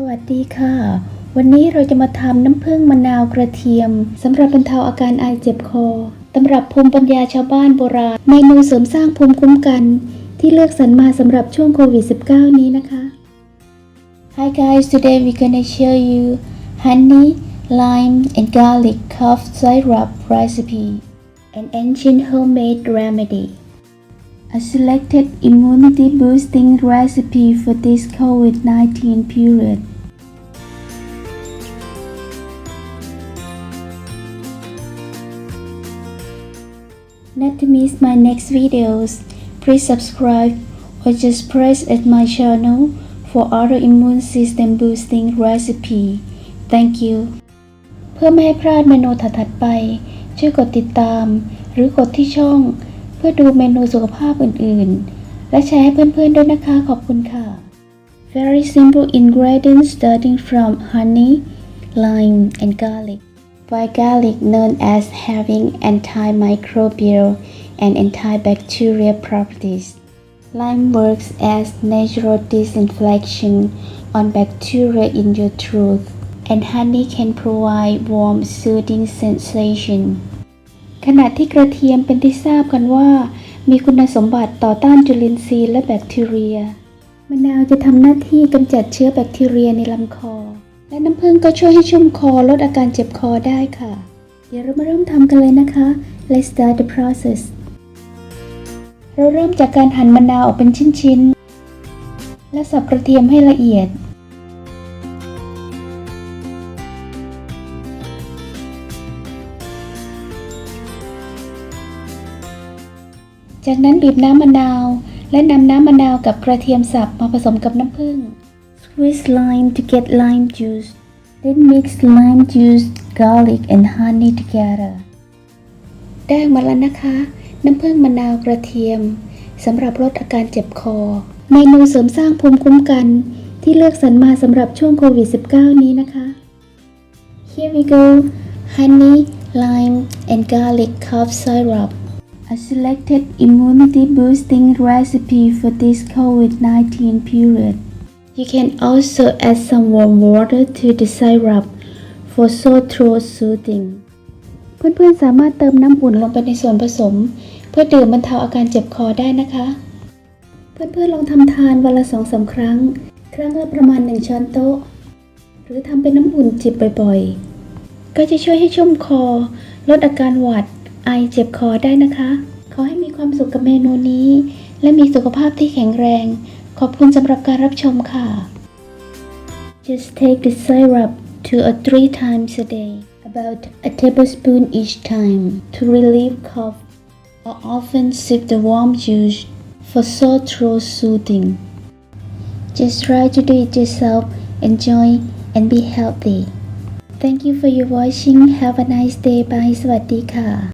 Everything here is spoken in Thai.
สวัสดีค่ะ วันนี้เราจะมาทำน้ำผึ้งมะนาวกระเทียมสำหรับบรรเทาอาการไอเจ็บคอตำรับภูมิปัญญาชาวบ้านโบราณเมนูเสริมสร้างภูมิคุ้มกัน ที่เลือกสรรมาสำหรับช่วงโควิด -19 นี้นะคะ Hi guys today we're gonna show you honey lime and garlic cough syrup recipe an ancient homemade remedy A selected immunity boosting recipe for this COVID 19 period. Not to miss my next videos, please subscribe or just press at my channel for other immune system boosting recipe. Thank you. เพื่อไม่ให้พลาดเมนูถัดๆไป ช่วยกดติดตาม หรือกดที่ช่อง เพื่อดูเมนูสุขภาพอื่นๆ และแชร์ให้เพื่อนๆด้วยนะคะ ขอบคุณค่ะ Very simple ingredients starting from honey, lime, and garlic. Why garlic known as having antimicrobial and antibacterial properties. Lime works as natural disinfection on bacteria in your throat, and honey can provide warm, soothing sensation. ขณะที่กระเทียมเป็นที่ทราบกันว่า มีคุณสมบัติต่อต้านจุลินทรีย์และแบคทีเรีย มะนาวจะทำหน้าที่กำจัดเชื้อแบคทีเรียในลำคอ และน้ำผึ้งก็ช่วยให้ชุ่มคอลดอาการเจ็บคอได้ค่ะ เดี๋ยวเรามาเริ่มทำกันเลยนะคะ Let's start the process เราเริ่มจากการหั่นมะนาวออกเป็นชิ้นๆ และสับกระเทียมให้ละเอียด จากนั้นบีบน้ำมะนาว และนำน้ำมะนาวกับกระเทียมสับมาผสมกับน้ำผึ้ง Squeeze lime to get lime juice then mix lime juice garlic and honey together ได้ออกมาแล้วนะคะ น้ำผึ้งมะนาวกระเทียมสำหรับลดอาการเจ็บคอ เมนูเสริมสร้างภูมิคุ้มกัน ที่เลือกสรรมาสำหรับช่วงโควิด -19 นี้นะคะ Here we go honey lime and garlic cough syrup A selected immunity boosting recipe for this COVID 19 period. You can also add some warm water to the syrup for sore throat soothing. เพื่อนๆสามารถเติมน้ำอุ่นลงไปในส่วนผสม เพื่อดื่มบรรเทาอาการเจ็บคอได้นะคะ เพื่อนๆลองทำทานวันละสองสาครั้ง ครั้งละประมาณ 1 ช้อนโต๊ะ หรือทำเป็นน้ำอุ่นจิบบ่อยๆ ก็จะช่วยให้ชุ่มคอ ลดอาการหวัด ไอเจ็บคอได้นะคะ ขอให้มีความสุขกับเมนูนี้ และมีสุขภาพที่แข็งแรง ขอบคุณสำหรับการรับชมค่ะ Just take the syrup two or three times a day, about a tablespoon each time, to relieve cough, or often sip the warm juice for sore throat soothing. Just try to do it yourself, enjoy, and be healthy. Thank you for your watching. Have a nice day. Bye. สวัสดีค่ะ